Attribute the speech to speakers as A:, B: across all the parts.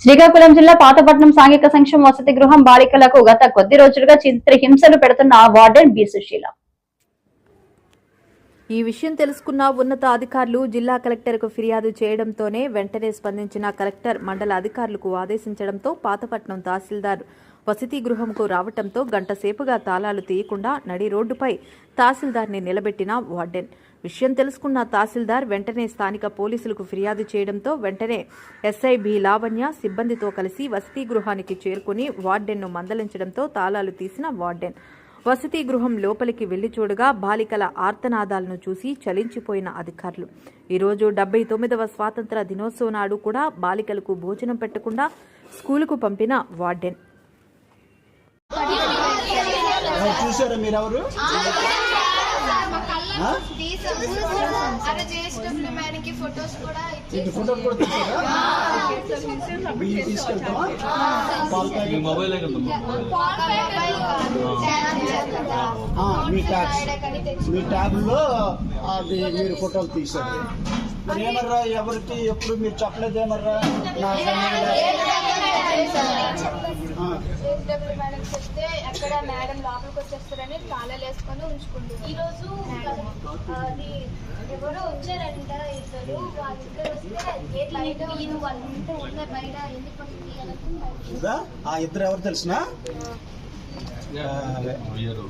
A: శ్రీకాకుళం జిల్లా పాతపట్నం సాంఘిక సంక్షేమ వసతి గృహం బాలికలకు గత కొద్ది రోజులుగా చిత్రహింసలు పెడుతున్న వార్డెన్ బి సుశీల.
B: ఈ విషయం తెలుసుకున్న ఉన్నత అధికారులు జిల్లా కలెక్టర్కు ఫిర్యాదు చేయడంతోనే వెంటనే స్పందించిన కలెక్టర్ మండల అధికారులకు ఆదేశించడంతో పాతపట్నం తహసీల్దార్ వసతి గృహంకు రావటంతో గంట సేపుగా తాళాలు తీయకుండా నడి రోడ్డుపై తహసీల్దార్ని నిలబెట్టిన వార్డెన్. విషయం తెలుసుకున్న తహసీల్దార్ వెంటనే స్థానిక పోలీసులకు ఫిర్యాదు చేయడంతో వెంటనే ఎస్ఐ బి లావణ్య సిబ్బందితో కలిసి వసతి గృహానికి చేరుకుని వార్డెన్ను మందలించడంతో తాళాలు తీసిన వార్డెన్. వసతి గృహం లోపలికి వెళ్ళి చూడగా బాలికల ఆర్తనాదాలను చూసి చలించిపోయిన అధికారులు. ఈరోజు డెబ్బై తొమ్మిదవ స్వాతంత్ర దినోత్సవం నాడు కూడా బాలికలకు భోజనం పెట్టకుండా స్కూలుకు పంపిన వార్డెన్.
C: చూసారా మీరు ఎవరు ఆ?
D: అలా చేసినప్పుడు మేడంకి ఫొటోస్ కూడా
C: తీసుకెళ్తామా మీ ట్యాబ్స్ మీ ట్యాబ్లో అది మీరు ఫోటోలు తీసారు మరి ఏమర్రా ఎవరికి ఎప్పుడు మీరు చెప్పలేదేమర్రా? నా
D: మేడం చెప్తే ఎక్కడ మేడం లోపలికి వచ్చేస్తారని తాళాలు వేసుకొని ఉంచుకుంటుంది. ఈ రోజు అది ఎవరో వచ్చారంట ఇద్దరు. వాళ్ళిద్దరు వస్తే గేట్ లైట్ వీళ్ళు వాళ్ళు ఉంటే ఉన్న బయట ఎందుకు వస్తుంది అనుకున్నారు
C: ఇదా? ఆ ఇద్దరు ఎవరు తెలిసిన?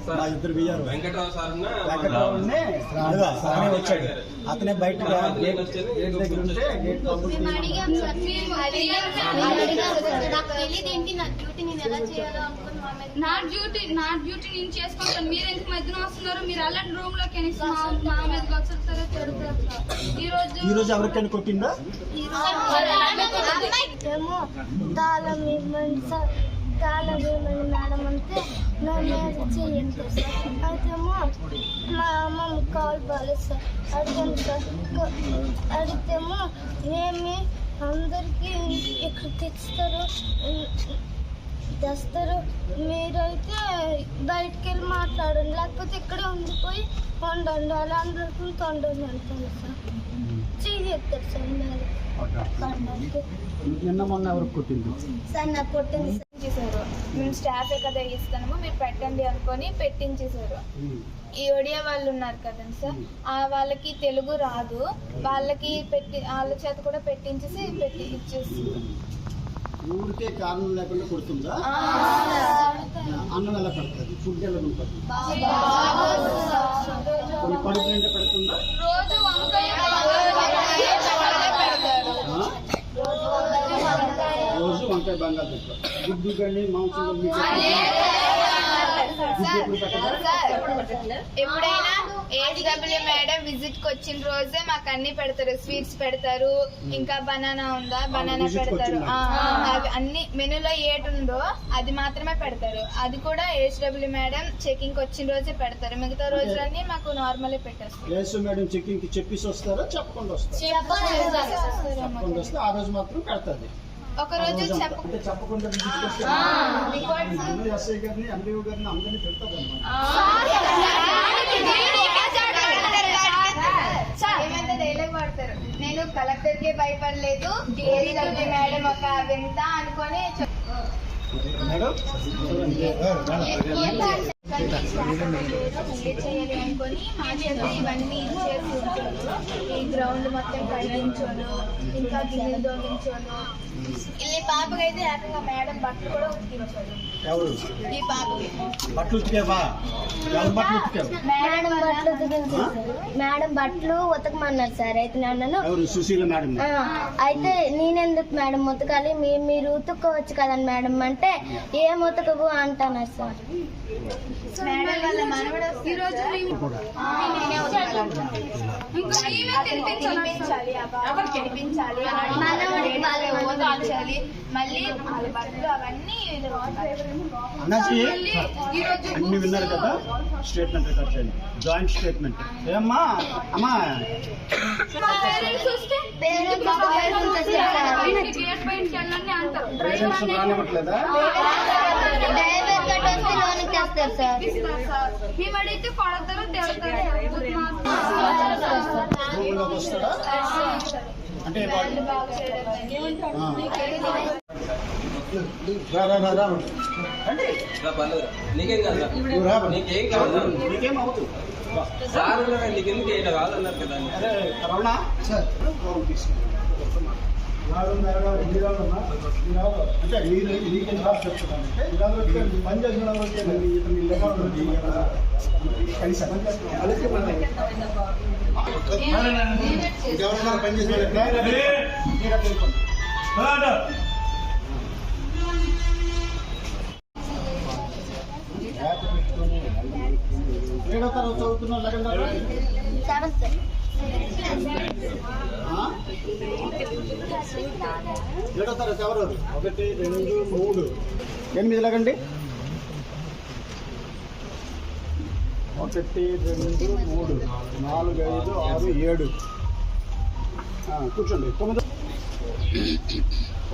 C: మా ఇద్దరు బియ్యారు
E: వెంకట్రావు
C: వచ్చాడు. అతనే బయట గేట్ దగ్గర ఉంటే గేట్
D: నాకు తెలియదు ఏంటి నా డ్యూటీ నేను ఎలా చేయాలో అనుకుని మా మీద.
F: నా డ్యూటీ నా డ్యూటీ నేను చేసుకుంటాను మీరు ఎందుకు మధ్యన వస్తున్నారు? మీరు అలాంటి రూమ్లోకి వెళ్ళి మా మా మీదకి వచ్చేస్తారో? తిరుగుతారు? సార్ ఈ రోజు
C: ఈ రోజు ఎవరికైనా కొట్టిందా?
D: ఏమో తాళం ఇవ్వండి సార్. తాళం ఇవ్వండి మేడం అంటే నా మీద చెయ్యండి సార్. అయితేమో మా అమ్మమ్మ కాల్ సార్. అడిగాను సార్. క- అడిగితేమో ఏమి అందరికీ ఇక్కడ తెస్తారు తెస్తారు మీరైతే బయటికి వెళ్ళి మాట్లాడండి. లేకపోతే ఇక్కడే ఉండిపోయి వండండి అలా అందరికీ తొండండి అంటాను సార్ చెయ్యెత్తారు సార్ మేడం
C: నిన్న మొన్న ఎవరికి కొట్టింది
D: సార్ నాకు కొట్టింది.
G: చేశారు మేము స్టాఫే కదా ఇస్తాము మీరు పెట్టండి అనుకొని పెట్టించేశారు. ఈ ఒడియా వాళ్ళు ఉన్నారు కదండి సార్ ఆ వాళ్ళకి తెలుగు రాదు. వాళ్ళకి పెట్టి వాళ్ళ చేత కూడా పెట్టించేసి పెట్టి ఇచ్చేసి
C: ఊరికే కారణం లేకుండా కొడుతుందా? అన్నం ఎలా పెడుతుంది ఫుడ్ ఎలా ఉంటుంది? కొన్ని కడుపు నిండా పెడుతుందా?
F: రోజు వంకాయ
C: బంగాళదుంప. గుడ్డు కానీ మాంసం?
G: ఎప్పుడైనా ఏడబ్ల్యూ మేడం విజిట్కి వచ్చిన రోజే మాకు అన్ని పెడతారు. స్వీట్స్ పెడతారు. ఇంకా బనానా ఉందా? బనానా పెడతారు. అవి అన్ని మెనూలో ఏటి ఉందో అది మాత్రమే పెడతారు. అది కూడా ఏహెచ్డబ్ల్యూ మేడం చెకింగ్ వచ్చిన రోజే పెడతారు. మిగతా రోజులన్నీ మాకు నార్మలే పెట్టేస్తారు.
C: మేడం చెక్కింగ్కి చెప్పేసి వస్తారా? చెప్పకుండా వస్తారా? ఆ రోజు మాత్రం పెడుతుంది.
G: ఒక రోజు
C: చెప్పకుండా గారిని గారిని అందరినీ పెడతారు
G: భయపడలేదు ఏడబ్ల్యూ మేడం ఒక వింత అనుకొని చేయాలి అనుకొని మా చేత ఇవన్నీ ఇచ్చేసి ఉంటారు ఈ గ్రౌండ్ మొత్తం కడిగించోను ఇంకా గిన్నెలు దోగించోను ఏకంగా మేడం బట్టలు కూడా ఉతికించాడు
C: ఎవరు?
G: ఈ పాపకి.
C: బట్టలు ఉతికేవా? ఎవరు బట్టలు ఉతికావు
D: మేడం బట్టలు ఉతికించేశారు మేడం బట్టలు ఉతకమన్నారు సార్. అయితే నేను అన్నాను
C: ఎవరు? సుశీల మేడం?
D: "ఆ, అయితే నేనెందుకు మేడం ఉతకాలి? మీరు మీరు ఉతుక్కోవచ్చు కదండి మేడం అంటే ఏం ఉతకవు అంటున్నారు సార్.
G: మేడం వాళ్ళ మనవడు ఈ రోజు
C: కూడా.
F: ఇంకా నీవే తినిపించాలి?
G: మళ్ళీ బట్టలు అవన్నీ
C: అన్ని విన్నారు కదా స్టేట్మెంట్ రికార్డ్ చేయండి జాయింట్ స్టేట్మెంట్ ఏమ్మా అమ్మా
F: పేరెంట్స్
C: రానివ్వట్లేదా
D: డ్రైవర్ గట్ట వస్తే లోనికి తెస్తారు సార్
F: ఇస్తారు సార్ మేము అడిగితే కొడతారు తిడతారు
C: వస్తాడా అంటే
E: నీకేం కాదు నీకేం కాదు
C: నీకేం అవ్వదు
E: సార్ నీకెందుకు కాదన్నారు కదా
C: సార్ అంటే మీరు నీకేం రాసి చెప్తున్నాను పని చేసిన కలిసి పని చేసిన ఏడో తరగతి చదువుతున్నా ఏడో తరగతి ఎవరు? ఒకటి రెండు మూడు. ఎనిమిది లాగండి. ఒకటి రెండు మూడు. నాలుగు ఐదు ఆరు ఏడు. కూర్చోండి. తొమ్మిది.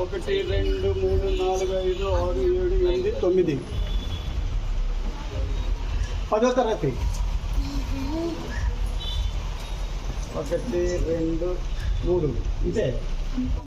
C: ఒకటి రెండు మూడు నాలుగు ఐదు ఆరు ఏడు ఎనిమిది తొమ్మిది. పదో తరగతి. ఒకటి రెండు మూడు ఇంతే